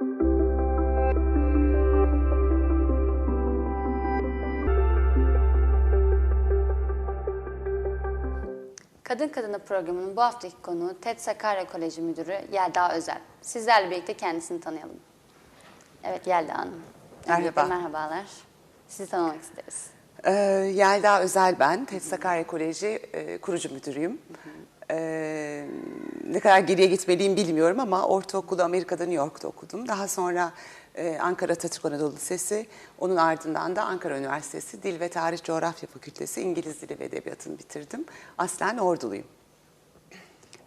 Kadın Kadına programının bu haftaki konuğu TED Sakarya Koleji Müdürü Yelda Özel. Sizlerle birlikte kendisini tanıyalım. Evet Yelda Hanım. Merhaba. merhabalar. Sizi tanımak isteriz. Ee, Yelda Özel ben, TED Sakarya Koleji e, kurucu müdürüyüm. Ee, ne kadar geriye gitmeliyim bilmiyorum ama ortaokulu Amerika'da New York'ta okudum. Daha sonra e, Ankara Atatürk Anadolu Lisesi, onun ardından da Ankara Üniversitesi Dil ve Tarih Coğrafya Fakültesi İngiliz Dili ve Edebiyatı'nı bitirdim. Aslen Orduluyum.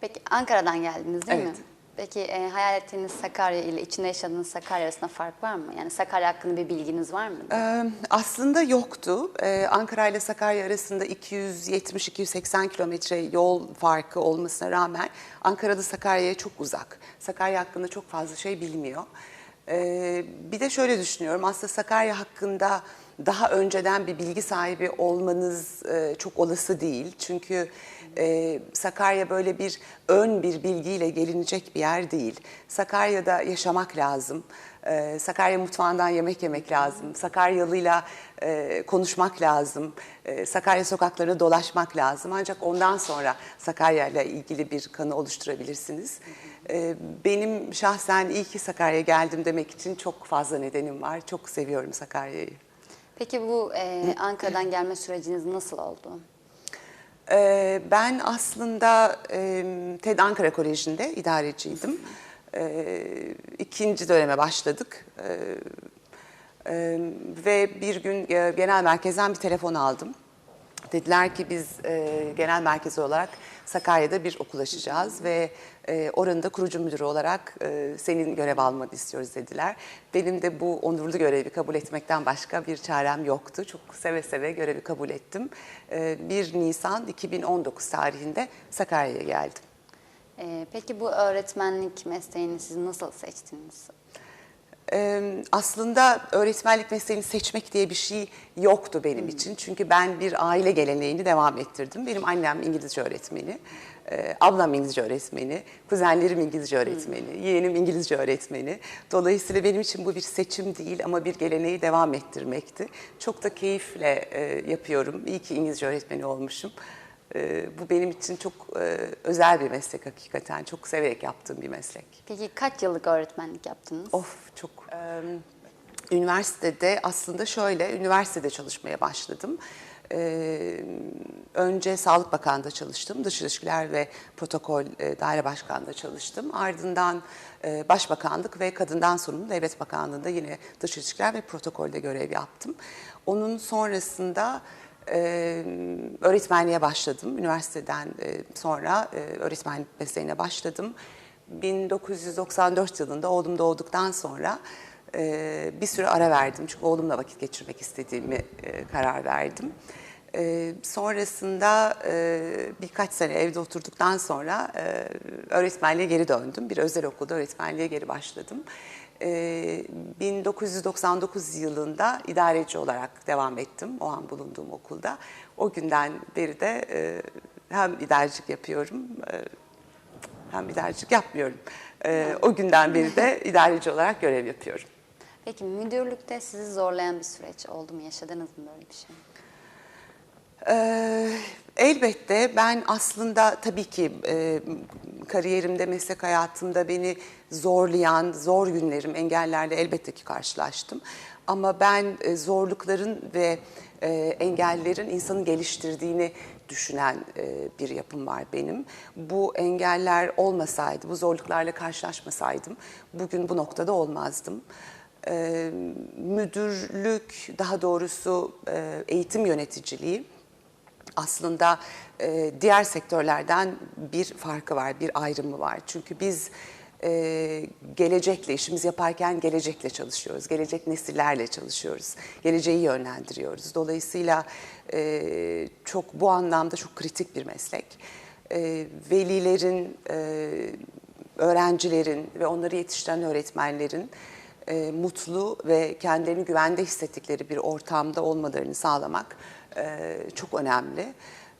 Peki Ankara'dan geldiniz değil mi? Peki e, hayal ettiğiniz Sakarya ile içinde yaşadığınız Sakarya arasında fark var mı? Yani Sakarya hakkında bir bilginiz var mı? Ee, aslında yoktu. Ee, Ankara ile Sakarya arasında 270-280 kilometre yol farkı olmasına rağmen Ankara'da Sakarya'ya çok uzak. Sakarya hakkında çok fazla şey bilmiyor. Ee, bir de şöyle düşünüyorum aslında Sakarya hakkında daha önceden bir bilgi sahibi olmanız e, çok olası değil. Çünkü e, Sakarya böyle bir ön bir bilgiyle gelinecek bir yer değil. Sakarya'da yaşamak lazım. Ee, Sakarya mutfağından yemek yemek lazım. Sakaryalıyla e, konuşmak lazım. Ee, Sakarya sokaklarına dolaşmak lazım. Ancak ondan sonra Sakarya ile ilgili bir kanı oluşturabilirsiniz. Ee, benim şahsen iyi ki Sakarya'ya geldim demek için çok fazla nedenim var. Çok seviyorum Sakarya'yı. Peki bu e, Ankara'dan gelme süreciniz nasıl oldu? Ee, ben aslında TED Ankara Koleji'nde idareciydim. Ee, ikinci döneme başladık. Ee, ve bir gün e, genel merkezden bir telefon aldım. Dediler ki biz e, genel merkezi olarak Sakarya'da bir okul açacağız ve e, oranın da kurucu müdürü olarak e, senin görev almanı istiyoruz dediler. Benim de bu onurlu görevi kabul etmekten başka bir çarem yoktu. Çok seve seve görevi kabul ettim. E, 1 Nisan 2019 tarihinde Sakarya'ya geldim. E, peki bu öğretmenlik mesleğini siz nasıl seçtiniz? Aslında öğretmenlik mesleğini seçmek diye bir şey yoktu benim için. Çünkü ben bir aile geleneğini devam ettirdim. Benim annem İngilizce öğretmeni, e, ablam İngilizce öğretmeni, kuzenlerim İngilizce öğretmeni, yeğenim İngilizce öğretmeni. Dolayısıyla benim için bu bir seçim değil ama bir geleneği devam ettirmekti. Çok da keyifle e, yapıyorum. İyi ki İngilizce öğretmeni olmuşum. E, bu benim için çok e, özel bir meslek hakikaten. Çok severek yaptığım bir meslek. Peki kaç yıllık öğretmenlik yaptınız? Of çok. Eee, üniversitede aslında şöyle, üniversitede çalışmaya başladım. Eee, önce Sağlık Bakanlığı'nda çalıştım. Dış İlişkiler ve Protokol e, Daire Başkanlığı'nda çalıştım. Ardından e, Başbakanlık ve Kadından Sorumlu Devlet Bakanlığı'nda yine Dış İlişkiler ve Protokol'de görev yaptım. Onun sonrasında e, öğretmenliğe başladım. Üniversiteden e, sonra e, öğretmenlik mesleğine başladım. 1994 yılında oğlum doğduktan sonra e, bir süre ara verdim. Çünkü oğlumla vakit geçirmek istediğimi e, karar verdim. E, sonrasında e, birkaç sene evde oturduktan sonra e, öğretmenliğe geri döndüm. Bir özel okulda öğretmenliğe geri başladım. E, 1999 yılında idareci olarak devam ettim o an bulunduğum okulda. O günden beri de e, hem idarecilik yapıyorum, e, hem idarecilik yapmıyorum. Ee, o günden beri de idareci olarak görev yapıyorum. Peki müdürlükte sizi zorlayan bir süreç oldu mu? Yaşadınız mı böyle bir şey? Elbette ben aslında tabii ki e, kariyerimde, meslek hayatımda beni zorlayan, zor günlerim, engellerle elbette ki karşılaştım. Ama ben e, zorlukların ve e, engellerin insanı geliştirdiğini düşünen e, bir yapım var benim. Bu engeller olmasaydı, bu zorluklarla karşılaşmasaydım bugün bu noktada olmazdım. E, müdürlük, daha doğrusu e, eğitim yöneticiliği aslında e, diğer sektörlerden bir farkı var, bir ayrımı var. Çünkü biz e, gelecekle, işimizi yaparken gelecekle çalışıyoruz. Gelecek nesillerle çalışıyoruz. Geleceği yönlendiriyoruz. Dolayısıyla e, çok bu anlamda çok kritik bir meslek. E, velilerin, e, öğrencilerin ve onları yetiştiren öğretmenlerin e, mutlu ve kendilerini güvende hissettikleri bir ortamda olmalarını sağlamak e, çok önemli.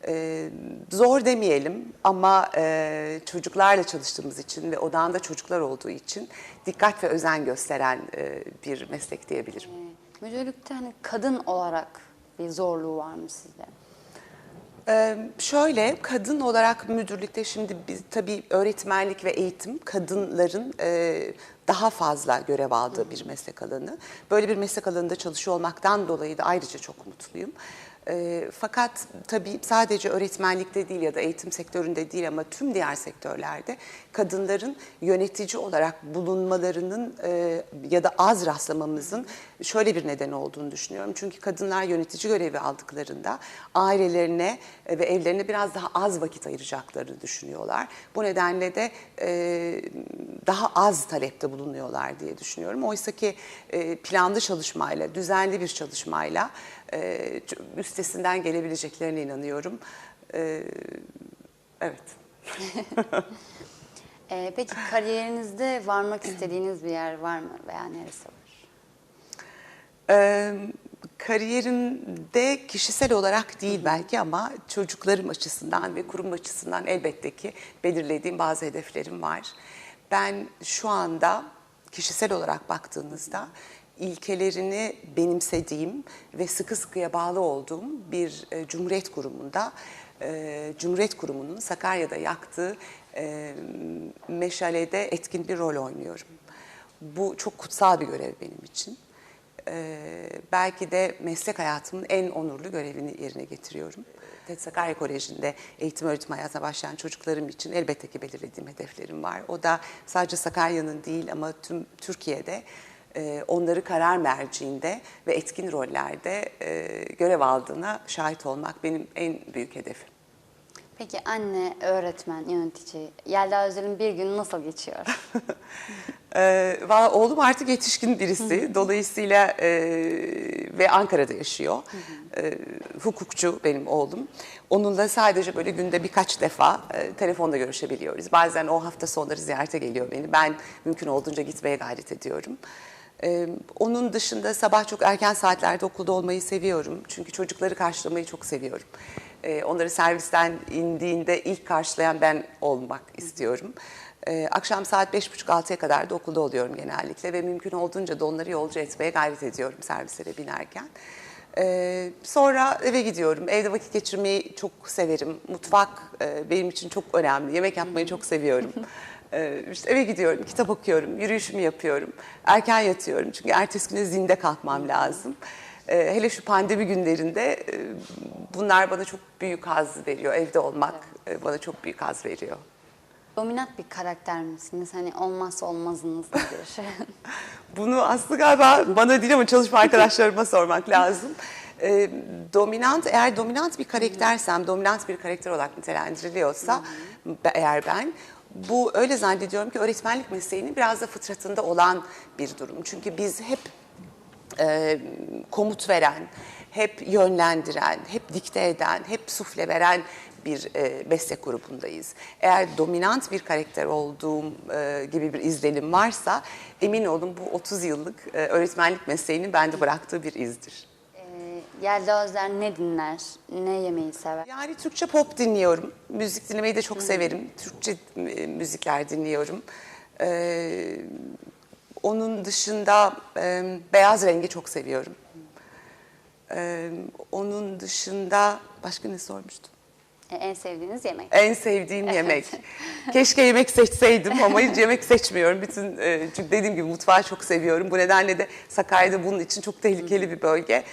e, zor demeyelim ama e, çocuklarla çalıştığımız için ve odağında çocuklar olduğu için dikkat ve özen gösteren e, bir meslek diyebilirim. Müdürlükte hani kadın olarak bir zorluğu var mı sizde? Ee, şöyle kadın olarak müdürlükte şimdi biz tabii öğretmenlik ve eğitim kadınların e, daha fazla görev aldığı bir meslek alanı. Böyle bir meslek alanında çalışıyor olmaktan dolayı da ayrıca çok mutluyum. E, fakat tabii sadece öğretmenlikte değil ya da eğitim sektöründe değil ama tüm diğer sektörlerde kadınların yönetici olarak bulunmalarının e, ya da az rastlamamızın şöyle bir neden olduğunu düşünüyorum. Çünkü kadınlar yönetici görevi aldıklarında ailelerine e, ve evlerine biraz daha az vakit ayıracaklarını düşünüyorlar. Bu nedenle de e, daha az talepte bulunuyorlar diye düşünüyorum. Oysa ki e, planlı çalışmayla, düzenli bir çalışmayla e, üstesinden gelebileceklerine inanıyorum. E, evet. Ee, peki kariyerinizde varmak istediğiniz bir yer var mı veya neresi var? Ee, kariyerimde kişisel olarak değil belki ama çocuklarım açısından ve kurum açısından elbette ki belirlediğim bazı hedeflerim var. Ben şu anda kişisel olarak baktığınızda ilkelerini benimsediğim ve sıkı sıkıya bağlı olduğum bir e, Cumhuriyet Kurumu'nda e, Cumhuriyet Kurumu'nun Sakarya'da yaktığı e, meşalede etkin bir rol oynuyorum. Bu çok kutsal bir görev benim için. Ee, belki de meslek hayatımın en onurlu görevini yerine getiriyorum. TED Sakarya Koleji'nde eğitim öğretim hayatına başlayan çocuklarım için elbette ki belirlediğim hedeflerim var. O da sadece Sakarya'nın değil ama tüm Türkiye'de e, onları karar merciinde ve etkin rollerde e, görev aldığına şahit olmak benim en büyük hedefim. Peki anne, öğretmen, yönetici, Yelda Özel'in bir günü nasıl geçiyor? Valla oğlum artık yetişkin birisi. Dolayısıyla e, ve Ankara'da yaşıyor. Ee, hukukçu benim oğlum. Onunla sadece böyle günde birkaç defa e, telefonda görüşebiliyoruz. Bazen o hafta sonları ziyarete geliyor beni. Ben mümkün olduğunca gitmeye gayret ediyorum. Ee, onun dışında sabah çok erken saatlerde okulda olmayı seviyorum. Çünkü çocukları karşılamayı çok seviyorum. Ee, onları servisten indiğinde ilk karşılayan ben olmak istiyorum. Ee, akşam saat beş buçuk altıya kadar da okulda oluyorum genellikle ve mümkün olduğunca da onları yolcu etmeye gayret ediyorum servislere binerken. Sonra eve gidiyorum. Evde vakit geçirmeyi çok severim. Mutfak e, benim için çok önemli. Yemek yapmayı çok seviyorum. Ee, işte eve gidiyorum, kitap okuyorum, yürüyüşümü yapıyorum. Erken yatıyorum çünkü ertesi güne zinde kalkmam lazım. Ee, hele şu pandemi günlerinde e, bunlar bana çok büyük haz veriyor. Evde olmak e, bana çok büyük haz veriyor. Dominant bir karakter misiniz? Hani olmazsa olmazınız nedir? Bunu aslında galiba bana değil ama çalışma arkadaşlarıma sormak lazım. Ee, dominant, eğer dominant bir karaktersem, dominant bir karakter olarak nitelendiriliyorsa be- eğer ben, bu öyle zannediyorum ki öğretmenlik mesleğinin biraz da fıtratında olan bir durum. Çünkü biz hep e, komut veren, hep yönlendiren, hep dikte eden, hep sufle veren bir e, meslek grubundayız. Eğer dominant bir karakter olduğum e, gibi bir izlenim varsa emin olun bu 30 yıllık e, öğretmenlik mesleğinin bende bıraktığı bir izdir. Yelda Özel ne dinler? Ne yemeyi sever? Yani Türkçe pop dinliyorum. Müzik dinlemeyi de çok severim. Türkçe e, müzikler dinliyorum. Ee, onun dışında e, beyaz rengi çok seviyorum. Ee, onun dışında başka ne sormuştun? Ee, en sevdiğiniz yemek? En sevdiğim yemek. Keşke yemek seçseydim ama hiç yemek seçmiyorum. Bütün e, çünkü dediğim gibi mutfağı çok seviyorum. Bu nedenle de Sakarya'da bunun için çok tehlikeli bir bölge.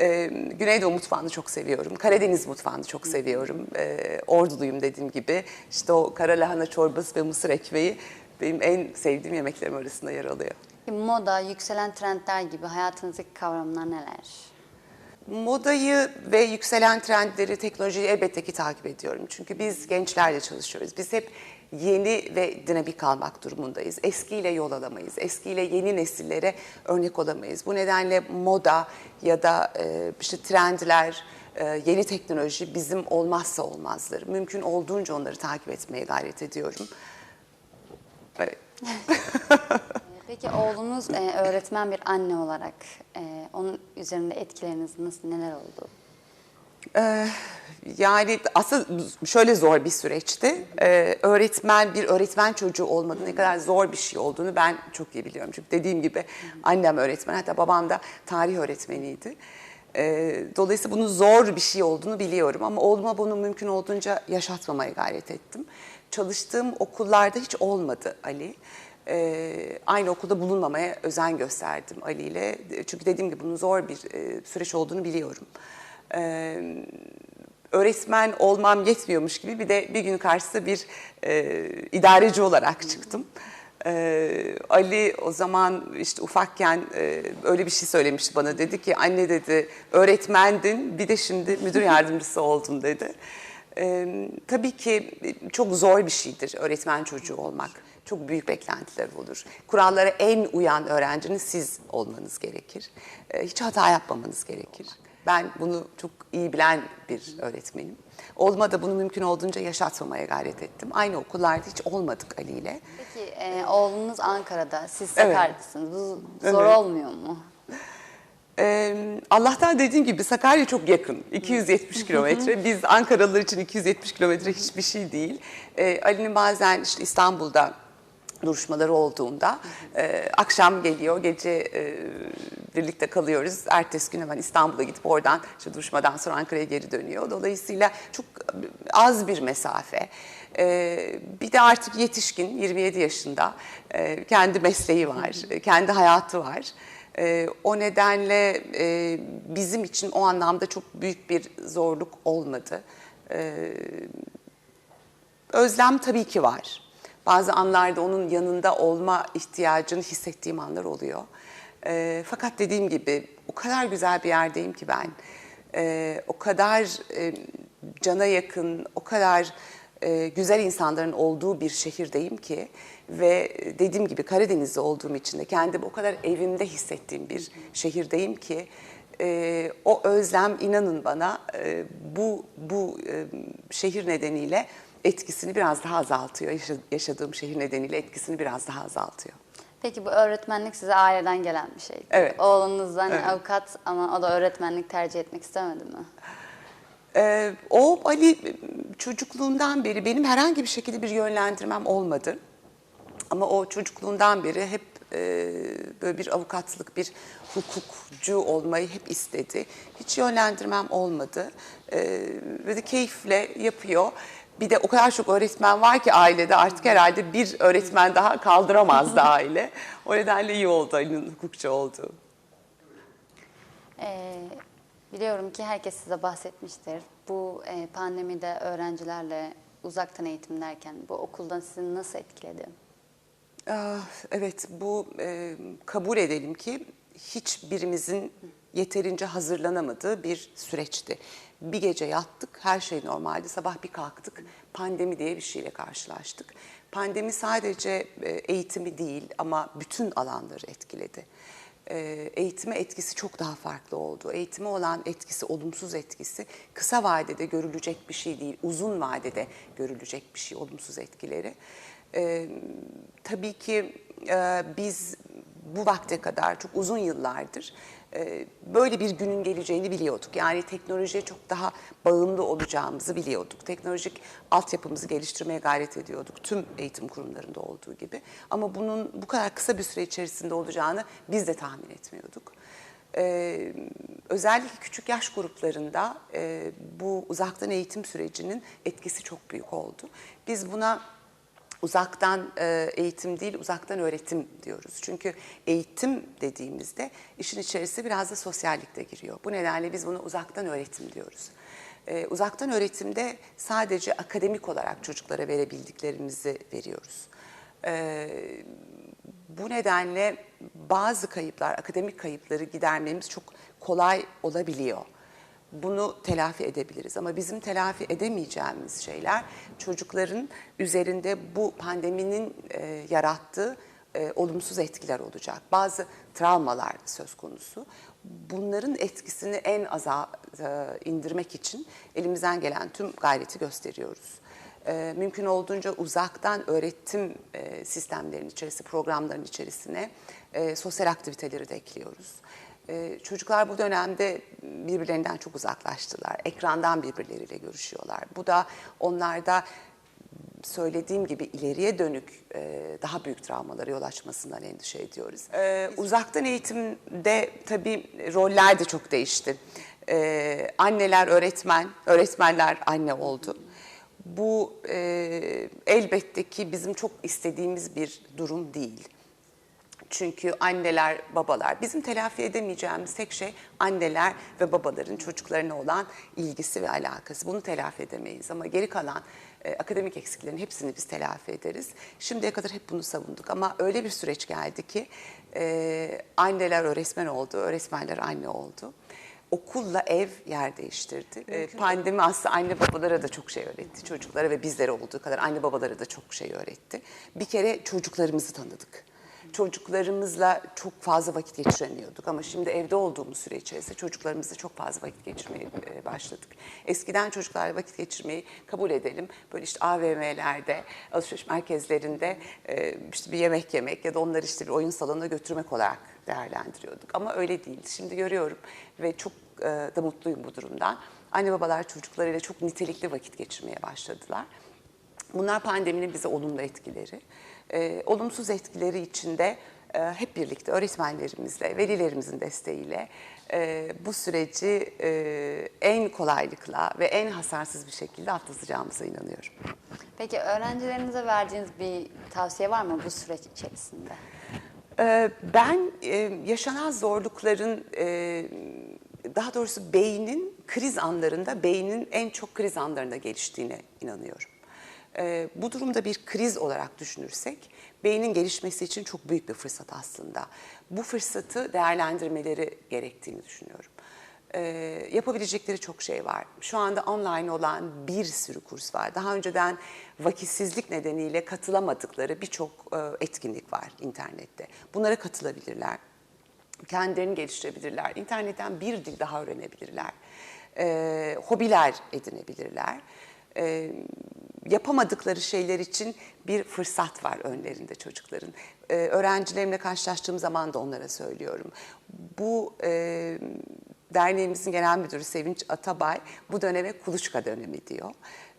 E, Güneydoğu mutfağını çok seviyorum. Karadeniz mutfağını çok seviyorum. E, Orduluyum dediğim gibi. İşte o kara lahana çorbası ve mısır ekmeği benim en sevdiğim yemeklerim arasında yer alıyor. Moda, yükselen trendler gibi hayatınızdaki kavramlar neler? Modayı ve yükselen trendleri, teknolojiyi elbette ki takip ediyorum. Çünkü biz gençlerle çalışıyoruz. Biz hep yeni ve dinamik kalmak durumundayız. Eskiyle yol alamayız. Eskiyle yeni nesillere örnek olamayız. Bu nedenle moda ya da e, işte trendler, e, yeni teknoloji bizim olmazsa olmazları. Mümkün olduğunca onları takip etmeye gayret ediyorum. Evet. Peki oğlunuz e, öğretmen bir anne olarak e, onun üzerinde etkileriniz nasıl neler oldu? Yani aslında şöyle zor bir süreçti. Ee, öğretmen, bir öğretmen çocuğu olmanın ne kadar zor bir şey olduğunu ben çok iyi biliyorum. Çünkü dediğim gibi annem öğretmen, hatta babam da tarih öğretmeniydi. Ee, dolayısıyla bunun zor bir şey olduğunu biliyorum ama oğluma bunu mümkün olduğunca yaşatmamaya gayret ettim. Çalıştığım okullarda hiç olmadı Ali. Ee, aynı okulda bulunmamaya özen gösterdim Ali ile. Çünkü dediğim gibi bunun zor bir e, süreç olduğunu biliyorum. Ee, öğretmen olmam yetmiyormuş gibi bir de bir gün karşısında bir e, idareci olarak çıktım. Ee, Ali o zaman işte ufakken e, öyle bir şey söylemişti bana dedi ki anne dedi öğretmendin bir de şimdi müdür yardımcısı oldun dedi. Ee, tabii ki çok zor bir şeydir öğretmen çocuğu olmak. Çok büyük beklentiler olur. Kurallara en uyan öğrencinin siz olmanız gerekir. Ee, hiç hata yapmamanız gerekir. Ben bunu çok iyi bilen bir öğretmenim. Oğluma da bunu mümkün olduğunca yaşatmamaya gayret ettim. Aynı okullarda hiç olmadık Ali ile. Peki e, oğlunuz Ankara'da, siz Evet. Sakarya'dasınız. Bu zor Evet. olmuyor mu? Ee, Allah'tan dediğim gibi Sakarya çok yakın. 270 kilometre. Biz Ankaralılar için 270 kilometre hiçbir şey değil. Ee, Ali'nin bazen işte İstanbul'da duruşmaları olduğunda e, akşam geliyor, gece e, birlikte kalıyoruz. Ertesi gün hemen İstanbul'a gidip oradan işte duruşmadan sonra Ankara'ya geri dönüyor. Dolayısıyla çok az bir mesafe. Ee, bir de artık yetişkin, 27 yaşında, e, kendi mesleği var, kendi hayatı var. Ee, o nedenle e, bizim için o anlamda çok büyük bir zorluk olmadı. Ee, özlem tabii ki var. Bazı anlarda onun yanında olma ihtiyacını hissettiğim anlar oluyor. Ee, fakat dediğim gibi o kadar güzel bir yerdeyim ki ben. Ee, o kadar e, cana yakın, o kadar e, güzel insanların olduğu bir şehirdeyim ki ve dediğim gibi Karadeniz'de olduğum için de kendimi o kadar evimde hissettiğim bir şehirdeyim ki e, o özlem inanın bana e, bu bu e, şehir nedeniyle etkisini biraz daha azaltıyor. Yaşa- Yaşadığım şehir nedeniyle etkisini biraz daha azaltıyor. Peki bu öğretmenlik size aileden gelen bir şey. Evet. Oğlunuz hani Evet. avukat ama o da öğretmenlik tercih etmek istemedi mi? Ee, o Ali çocukluğundan beri benim herhangi bir şekilde bir yönlendirmem olmadı. Ama o çocukluğundan beri hep e, böyle bir avukatlık, bir hukukçu olmayı hep istedi. Hiç yönlendirmem olmadı. E, ve de keyifle yapıyor. Bir de o kadar çok öğretmen var ki ailede artık herhalde bir öğretmen daha kaldıramazdı aile. O nedenle iyi oldu Ali'nin hukukçu olduğu. Ee, biliyorum ki herkes size bahsetmiştir. Bu e, pandemide öğrencilerle uzaktan eğitim derken bu okuldan sizi nasıl etkiledi? Ah, Evet, bu e, kabul edelim ki hiçbirimizin yeterince hazırlanamadığı bir süreçti. Bir gece yattık, her şey normaldi. Sabah bir kalktık, pandemi diye bir şeyle karşılaştık. Pandemi sadece e, eğitimi değil ama bütün alanları etkiledi. E, Eğitime etkisi çok daha farklı oldu. Eğitime olan etkisi, olumsuz etkisi kısa vadede görülecek bir şey değil, uzun vadede görülecek bir şey, olumsuz etkileri. Ee, tabii ki e, biz bu vakte kadar çok uzun yıllardır böyle bir günün geleceğini biliyorduk. Yani teknolojiye çok daha bağımlı olacağımızı biliyorduk. Teknolojik altyapımızı geliştirmeye gayret ediyorduk. Tüm eğitim kurumlarında olduğu gibi. Ama bunun bu kadar kısa bir süre içerisinde olacağını biz de tahmin etmiyorduk. Ee, özellikle küçük yaş gruplarında e, bu uzaktan eğitim sürecinin etkisi çok büyük oldu. Biz buna uzaktan e, eğitim değil, uzaktan öğretim diyoruz. Çünkü eğitim dediğimizde işin içerisine biraz da sosyallik de giriyor. Bu nedenle biz buna uzaktan öğretim diyoruz. E, uzaktan öğretimde sadece akademik olarak çocuklara verebildiklerimizi veriyoruz. E, bu nedenle bazı kayıplar, akademik kayıpları gidermemiz çok kolay olabiliyor. Bunu telafi edebiliriz ama bizim telafi edemeyeceğimiz şeyler çocukların üzerinde bu pandeminin e, yarattığı e, olumsuz etkiler olacak. Bazı travmalar söz konusu. Bunların etkisini en aza e, indirmek için elimizden gelen tüm gayreti gösteriyoruz. E, mümkün olduğunca uzaktan öğretim e, sistemlerinin içerisine, programların içerisine e, sosyal aktiviteleri de ekliyoruz. Ee, çocuklar bu dönemde birbirlerinden çok uzaklaştılar. Ekrandan birbirleriyle görüşüyorlar. Bu da onlarda söylediğim gibi ileriye dönük e, daha büyük travmalara yol açmasından endişe ediyoruz. Ee, uzaktan eğitimde tabii roller de çok değişti. Ee, anneler öğretmen, öğretmenler anne oldu. Bu e, elbette ki bizim çok istediğimiz bir durum değil. Çünkü anneler, babalar, bizim telafi edemeyeceğimiz tek şey anneler ve babaların çocuklarına olan ilgisi ve alakası. Bunu telafi edemeyiz ama geri kalan e, akademik eksiklerin hepsini biz telafi ederiz. Şimdiye kadar hep bunu savunduk ama öyle bir süreç geldi ki e, anneler öğretmen oldu, öğretmenler anne oldu. Okulla ev yer değiştirdi. E, pandemi aslında anne babalara da çok şey öğretti. Çocuklara ve bizlere olduğu kadar anne babalara da çok şey öğretti. Bir kere çocuklarımızı tanıdık çocuklarımızla çok fazla vakit geçiremiyorduk ama şimdi evde olduğumuz süre içerisinde çocuklarımızla çok fazla vakit geçirmeye e, başladık. Eskiden çocuklarla vakit geçirmeyi kabul edelim. Böyle işte AVM'lerde, alışveriş merkezlerinde e, işte bir yemek yemek ya da onları işte bir oyun salonuna götürmek olarak değerlendiriyorduk. Ama öyle değil. Şimdi görüyorum ve çok e, da mutluyum bu durumdan. Anne babalar çocuklarıyla çok nitelikli vakit geçirmeye başladılar. Bunlar pandeminin bize olumlu etkileri. Ee, olumsuz etkileri içinde e, hep birlikte öğretmenlerimizle, velilerimizin desteğiyle e, bu süreci e, en kolaylıkla ve en hasarsız bir şekilde atlatacağımıza inanıyorum. Peki öğrencilerinize verdiğiniz bir tavsiye var mı bu süreç içerisinde? Ee, Ben e, yaşanan zorlukların, e, daha doğrusu beynin kriz anlarında, beynin en çok kriz anlarında geliştiğine inanıyorum. Ee, Bu durumda bir kriz olarak düşünürsek, beynin gelişmesi için çok büyük bir fırsat aslında. Bu fırsatı değerlendirmeleri gerektiğini düşünüyorum. Ee, yapabilecekleri çok şey var. Şu anda online olan bir sürü kurs var. Daha önceden vakitsizlik nedeniyle katılamadıkları birçok e, etkinlik var internette. Bunlara katılabilirler. Kendilerini geliştirebilirler. İnternetten bir dil daha öğrenebilirler. Ee, hobiler edinebilirler. Ee, yapamadıkları şeyler için bir fırsat var önlerinde çocukların. Ee, öğrencilerimle karşılaştığım zaman da onlara söylüyorum. Bu e, derneğimizin genel müdürü Sevinç Atabay bu döneme kuluçka dönemi diyor.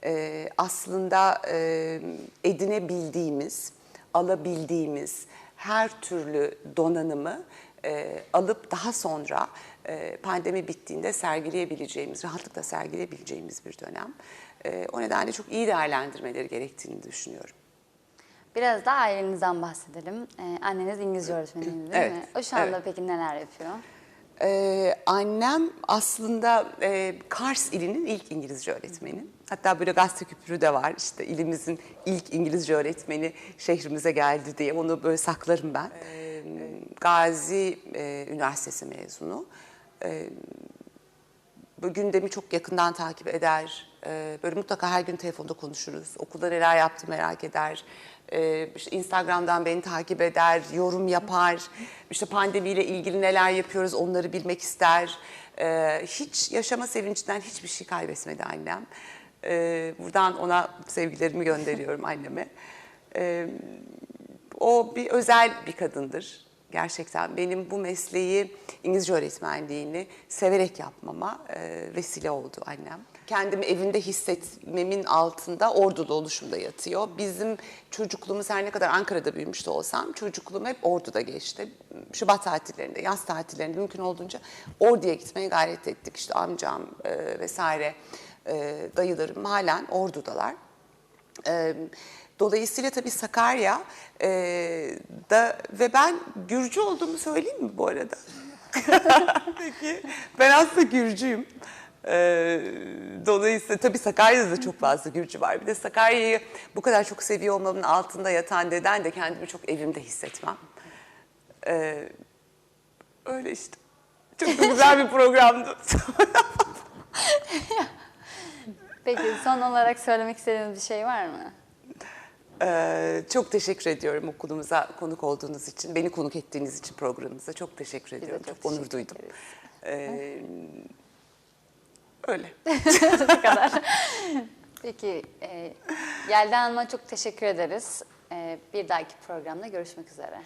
Ee, aslında e, edinebildiğimiz, alabildiğimiz her türlü donanımı e, alıp daha sonra e, pandemi bittiğinde sergileyebileceğimiz, rahatlıkla sergileyebileceğimiz bir dönem. E, o nedenle çok iyi değerlendirmeleri gerektiğini düşünüyorum. Biraz da ailenizden bahsedelim. Ee, anneniz İngilizce öğretmeniydi değil Evet, mi? O şu anda evet. peki neler yapıyor? Ee, annem aslında e, Kars ilinin ilk İngilizce öğretmeni. Hatta böyle gazete küpürü de var. İşte ilimizin ilk İngilizce öğretmeni şehrimize geldi diye. Onu böyle saklarım ben. Ee, Gazi e, Üniversitesi mezunu. Ee, böyle gündemi çok yakından takip eder. Ee, böyle mutlaka her gün telefonda konuşuruz. Okulda neler yaptı merak eder. İşte Instagram'dan beni takip eder, yorum yapar. İşte pandemiyle ilgili neler yapıyoruz onları bilmek ister. Ee, hiç yaşama sevincinden hiçbir şey kaybetmedi annem. Buradan ona sevgilerimi gönderiyorum anneme. O bir özel bir kadındır. Gerçekten benim bu mesleği İngilizce öğretmenliğini severek yapmama e, vesile oldu annem. Kendimi evinde hissetmemin altında ordulu oluşumda yatıyor. Bizim çocukluğumuz her ne kadar Ankara'da büyümüş de olsam çocukluğum hep Ordu'da geçti. Şubat tatillerinde, yaz tatillerinde mümkün olduğunca Ordu'ya gitmeye gayret ettik. İşte amcam e, vesaire e, dayılarım halen Ordu'dalar. Ee, Dolayısıyla tabii Sakarya e, da ve ben Gürcü olduğumu söyleyeyim mi bu arada? Peki ben aslında Gürcüyüm. Ee, dolayısıyla tabii Sakarya'da da çok fazla Gürcü var. Bir de Sakarya'yı bu kadar çok seviyor olmamın altında yatan neden de kendimi çok evimde hissetmem. Ee, öyle işte. Çok da güzel bir programdı. Peki son olarak söylemek istediğiniz bir şey var mı? Ee, çok teşekkür ediyorum okulumuza konuk olduğunuz için, beni konuk ettiğiniz için programımıza çok teşekkür ediyorum. çok Çok, onur teşekkür duydum. ederiz. Ee, öyle. Bu kadar. Peki e, Yelda Hanım'a çok teşekkür ederiz. E, bir dahaki programda görüşmek üzere.